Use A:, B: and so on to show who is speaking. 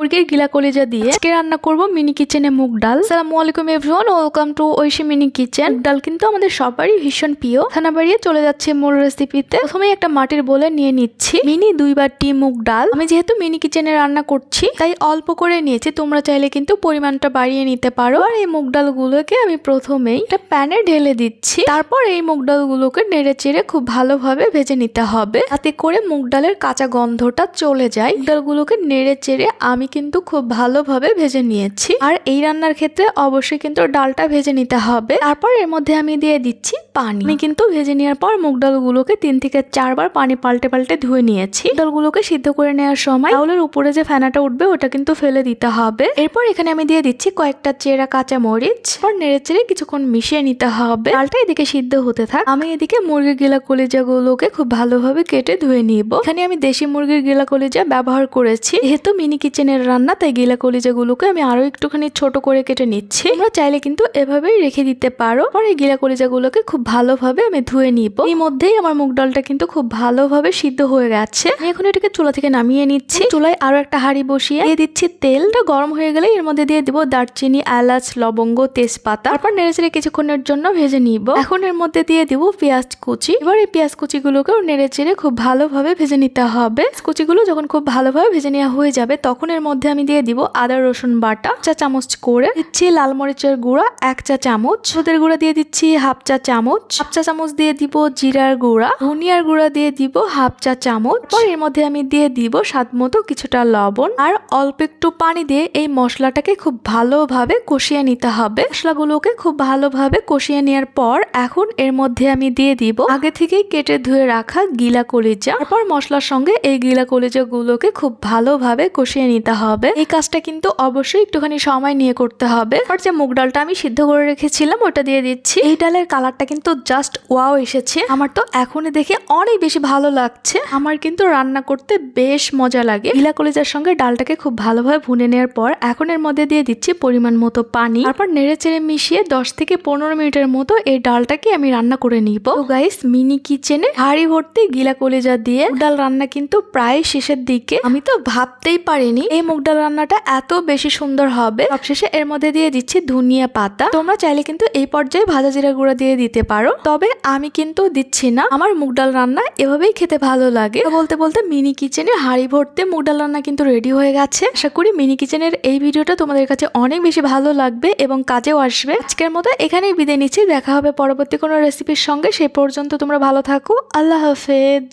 A: মুরগির গিলা কলিজা দিয়ে আজকে রান্না করব মিনি কিচেনে মুগ ডাল। সালামু আলাইকুম everyone welcome to Oishi mini kitchen. ডাল কিন্তু আমাদের সবারই ভীষণ প্রিয়। খানা বাড়িয়ে চলে যাচ্ছে মূল রেসিপিতে প্রথমে একটা মাটির বলে নিয়ে নিচ্ছি। মিনি দুই বাটি মুগ ডাল। আমি যেহেতু মিনি কিচেনে রান্না করছি, তাই অল্প করে নিয়েছি। তোমরা চাইলে কিন্তু পরিমাণটা বাড়িয়ে নিতে পারো। আর এই মুগ ডালগুলোকে আমি প্রথমেই একটা প্যানে ঢেলে দিচ্ছি। তারপর এই মুগ ডালগুলোকে নেড়ে চেড়ে খুব ভালোভাবে ভেজে নিতে হবে। তাতে করে মুগ ডালের কাঁচা গন্ধটা চলে যায়। ডালগুলোকে নেড়ে চেড়ে আমি কিন্তু খুব ভালোভাবে ভেজে নিয়েছি। আর এই রান্নার ক্ষেত্রে অবশ্যই কিন্তু ডালটা ভেজে নিতে হবে। তারপর এর মধ্যে আমি দিয়ে দিচ্ছি পানি। আমি কিন্তু ভেজে নেওয়ার পর মুগ ডালগুলোকে তিন থেকে চারবার পানি পাল্টে পাল্টে ধুয়ে নিয়েছি। ডালগুলোকে সিদ্ধ করে নেওয়ার সময় চাউলের উপরে যে ফেনাটা উঠবে, ওটা কিন্তু ফেলে দিতে হবে। এরপর এখানে আমি দিয়ে দিচ্ছি কয়েকটা চেরা কাঁচা মরিচ। পর নেড়ে চেড়ে কিছুক্ষণ মিশিয়ে নিতে হবে। ডালটা এদিকে সিদ্ধ হতে থাক। আমি এদিকে মুরগির গিলা কলিজাগুলোকে খুব ভালোভাবে কেটে ধুয়ে নিব। এখানে আমি দেশি মুরগির গিলা কলিজা ব্যবহার করেছি। যেহেতু মিনি কিচেনের রান্না, তাই গিলা কলিজাগুলোকে আমি আরও একটুখানি ছোট করে কেটে নিচ্ছি। তোমরা চাইলে কিন্তু এভাবেই রেখে দিতে পারো। পরে গিলা কলিজাগুলোকে খুব ভালোভাবে আমি ধুয়ে নিব। এই মধ্যেই আমার মুগ ডালটা কিন্তু খুব ভালোভাবে সিদ্ধ হয়ে গেছে। আমি এখন এটাকে চুলা থেকে নামিয়ে নিচ্ছি। চুলায় আরও একটা হাঁড়ি বসিয়ে দিয়ে দিচ্ছি তেলটা গরম হয়ে গেলে এর মধ্যে দিয়ে দিব দারচিনি, এলাচ, লবঙ্গ, তেজপাতা। তারপর নেড়েচেড়ে কিছুক্ষণের জন্য ভেজে নিব। এখন এর মধ্যে দিয়ে দিব পেঁয়াজ কুচি। এবার এই পেঁয়াজ কুচিগুলোকেও নেড়ে চেড়ে খুব ভালোভাবে ভেজে নিতে হবে। কুচিগুলো যখন খুব ভালোভাবে ভেজে নেওয়া হয়ে যাবে, তখন এর মধ্যে আমি দিয়ে দিব আদা, রসুন বাটা, চা চামচ করে দিচ্ছি লাল মরিচের গুঁড়া, এক চা চামচ। হলুদের গুঁড়া দিয়ে দিচ্ছি হাফ চা চামচ। হাফ চা চামচ দিয়ে দিব জিরার গুঁড়া। ধনিয়ার গুঁড়া দিয়ে দিব হাফ চা চামচ। পর এর মধ্যে আমি দিয়ে দিব স্বাদ মতো কিছুটা লবণ। আর অল্প একটু পানি দিয়ে এই মশলাটাকে খুব ভালোভাবে কষিয়ে নিতে হবে। মশলাগুলোকে খুব ভালোভাবে কষিয়ে নেওয়ার পর এখন এর মধ্যে আমি দিয়ে দিব আগে থেকেই কেটে ধুয়ে রাখা গিলা কলিজা তারপর মশলার সঙ্গে এই গিলা কলিজা গুলোকে খুব ভালোভাবে কষিয়ে নিতে হবে। এই কাজটা কিন্তু অবশ্যই একটুখানি সময় নিয়ে করতে হবে। আর যে মুগ ডালটা আমি সিদ্ধ করে রেখেছিলাম, ওটা দিয়ে দিচ্ছি। এই ডালের কালারটা কিন্তু জাস্ট ওয়াও এসেছে। আমার তো এখনই দেখে অনেক বেশি ভালো লাগছে। আমার কিন্তু রান্না করতে বেশ মজা লাগে। গিলা কলিজার সঙ্গে ডালটাকে খুব ভালোভাবে ভুনে নেওয়ার পর এখন এর মধ্যে দিয়ে দিচ্ছি পরিমাণ মতো পানি। তারপর নেড়ে চেড়ে মিশিয়ে দশ থেকে পনেরো মিনিটের মতো এই ডালটাকে আমি রান্না করে নিব। গাইস মিনি কিচেনে হাড়ি ভর্তি গিলা কলিজা দিয়ে ডাল রান্না কিন্তু প্রায় শেষের দিকে। আমি তো ভাবতেই পারিনি, এই মুগ ডাল রান্নাটা এত বেশি সুন্দর হবে। সবশেষে এর মধ্যে দিয়ে দিচ্ছি ধুনিয়া পাতা। তোমরা চাইলে কিন্তু এই পর্যায়ে ভাজা জিরা গুঁড়া দিয়ে দিতে পারো। তবে আমি কিন্তু দিচ্ছি না। আমার মুগ ডাল রান্না এভাবেই খেতে ভালো লাগে। বলতে বলতে মিনি কিচেনে হাড়ি ভর্তি মুগ ডাল রান্না কিন্তু রেডি হয়ে গেছে। আশা করি মিনি কিচেনের এই ভিডিওটা তোমাদের কাছে অনেক বেশি ভালো লাগবে এবং কাজেও আসবে। আজকের মতো এখানেই বিদায় নিচ্ছি। দেখা হবে পরবর্তী কোনো রেসিপির সঙ্গে। সেই পর্যন্ত তোমরা ভালো থাকো। আল্লাহ হাফেজ।